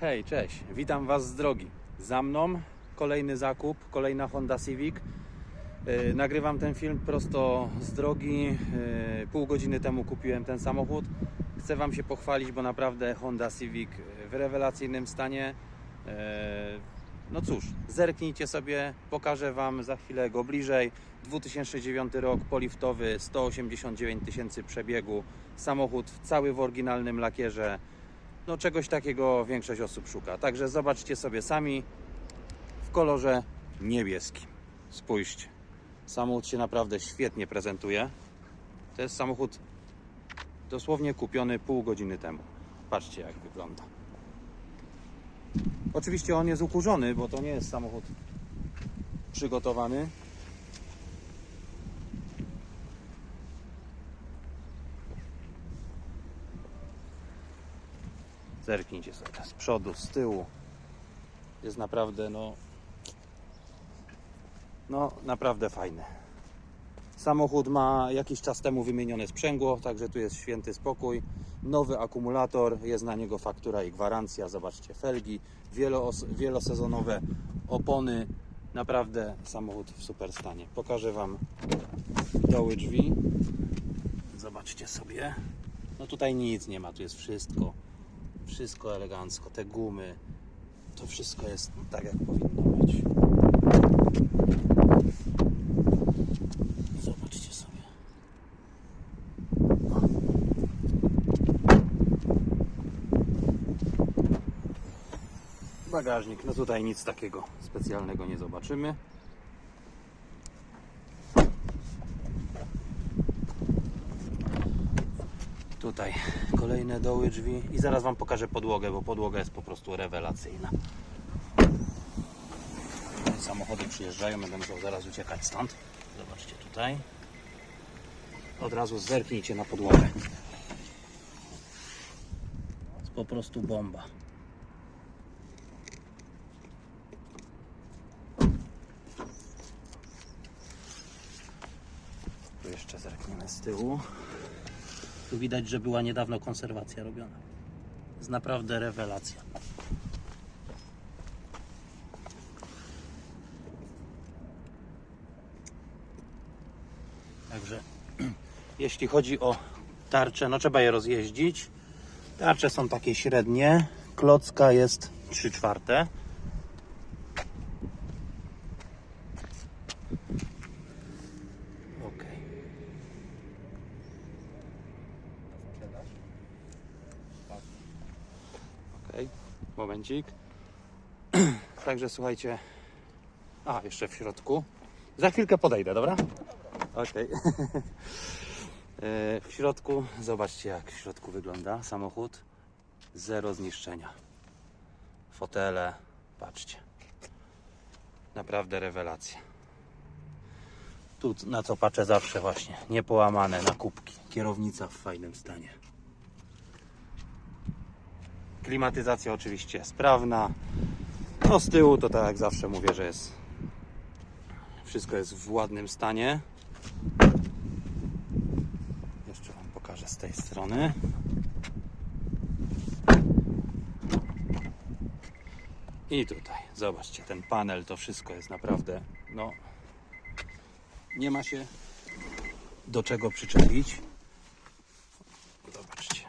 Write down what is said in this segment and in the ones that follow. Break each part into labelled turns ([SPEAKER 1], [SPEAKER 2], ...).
[SPEAKER 1] Hej, cześć, witam Was z drogi. Za mną kolejny zakup, kolejna Honda Civic. Yy, Nagrywam ten film prosto z drogi. Yy, Pół godziny temu kupiłem ten samochód. Chcę Wam się pochwalić, bo naprawdę Honda Civic w rewelacyjnym stanie. No cóż, zerknijcie sobie, pokażę Wam za chwilę go bliżej. 2009 rok, poliftowy, 189 tysięcy przebiegu. Samochód cały w oryginalnym lakierze. No czegoś takiego większość osób szuka. Także zobaczcie sobie sami w kolorze niebieskim. Spójrzcie. Samochód się naprawdę świetnie prezentuje. To jest samochód dosłownie kupiony pół godziny temu. Patrzcie jak wygląda. Oczywiście on jest ukurzony, bo to nie jest samochód przygotowany. Zerknijcie sobie z przodu, z tyłu. Jest naprawdę, no. No, naprawdę fajny. Samochód ma jakiś czas temu wymienione sprzęgło, także tu jest święty spokój. Nowy akumulator, jest na niego faktura i gwarancja. Zobaczcie, felgi, wieloos- wielosezonowe opony. Naprawdę samochód w super stanie. Pokażę Wam doły drzwi. Zobaczcie sobie. No tutaj nic nie ma, tu jest wszystko wszystko elegancko, te gumy, to wszystko jest tak jak powinno być. Zobaczcie sobie. O. Bagażnik, no tutaj nic takiego specjalnego nie zobaczymy. Tutaj kolejne doły drzwi i zaraz Wam pokażę podłogę, bo podłoga jest po prostu rewelacyjna. Samochody przyjeżdżają, będę musiał zaraz uciekać stąd. Zobaczcie tutaj. Od razu zerknijcie na podłogę. Jest po prostu bomba. Tu jeszcze zerkniemy z tyłu. Tu widać, że była niedawno konserwacja robiona. Jest naprawdę rewelacja. Także jeśli chodzi o tarcze, no trzeba je rozjeździć. Tarcze są takie średnie. Klocka jest 3 czwarte. Okej. Okej, momencik. Także słuchajcie. A, jeszcze w środku. Za chwilkę podejdę, dobra? Okej. E, w środku, zobaczcie jak w środku wygląda samochód. Zero zniszczenia. Fotele, patrzcie. Naprawdę rewelacja. Tu na co patrzę zawsze właśnie. Niepołamane na kubki. Kierownica w fajnym stanie. Klimatyzacja oczywiście sprawna. No z tyłu to tak jak zawsze mówię, że jest wszystko jest w ładnym stanie. Jeszcze Wam pokażę z tej strony. I tutaj, zobaczcie, ten panel, to wszystko jest naprawdę, no, nie ma się do czego przyczepić. Zobaczcie.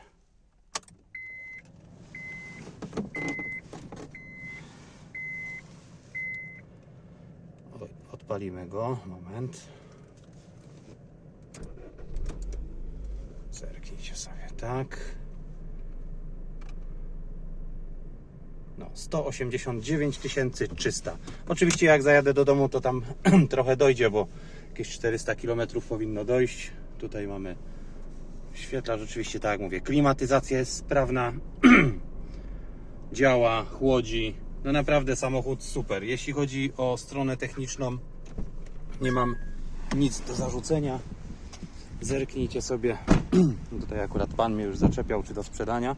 [SPEAKER 1] Oj, Odpalimy go, moment. Zerknijcie sobie, tak. No, 189 300. Oczywiście jak zajadę do domu, to tam trochę dojdzie, bo jakieś 400 km powinno dojść. Tutaj mamy świetlarz, oczywiście tak jak mówię, klimatyzacja jest sprawna. Działa, chłodzi. No naprawdę samochód super. Jeśli chodzi o stronę techniczną, nie mam nic do zarzucenia. Zerknijcie sobie. Tutaj akurat pan mnie już zaczepiał, czy do sprzedania.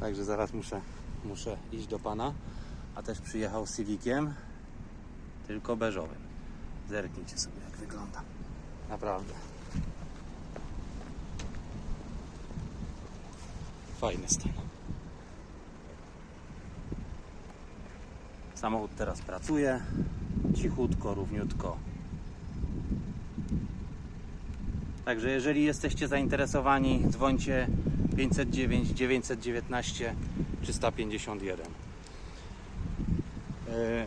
[SPEAKER 1] Także zaraz muszę, muszę iść do pana. A też przyjechał z Civiciem, tylko beżowym. Zerknijcie sobie, jak wygląda. Naprawdę. Fajny stan. Samochód teraz pracuje. Cichutko, równiutko. Także jeżeli jesteście zainteresowani, dzwońcie 509 919 351. E,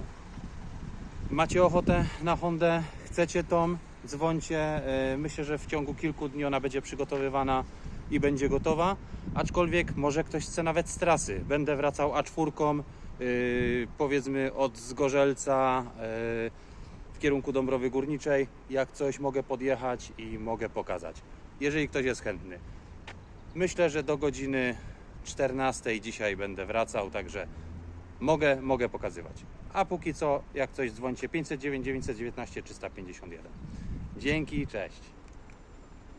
[SPEAKER 1] Macie ochotę na Hondę, chcecie tą, dzwońcie. E, Myślę, że w ciągu kilku dni ona będzie przygotowywana i będzie gotowa. Aczkolwiek może ktoś chce nawet z trasy. Będę wracał A4, yy, powiedzmy od Zgorzelca yy, w kierunku Dąbrowy Górniczej. Jak coś mogę podjechać i mogę pokazać. Jeżeli ktoś jest chętny. Myślę, że do godziny 14 dzisiaj będę wracał, także mogę, mogę pokazywać. A póki co, jak coś dzwońcie 509 919 351. Dzięki, cześć.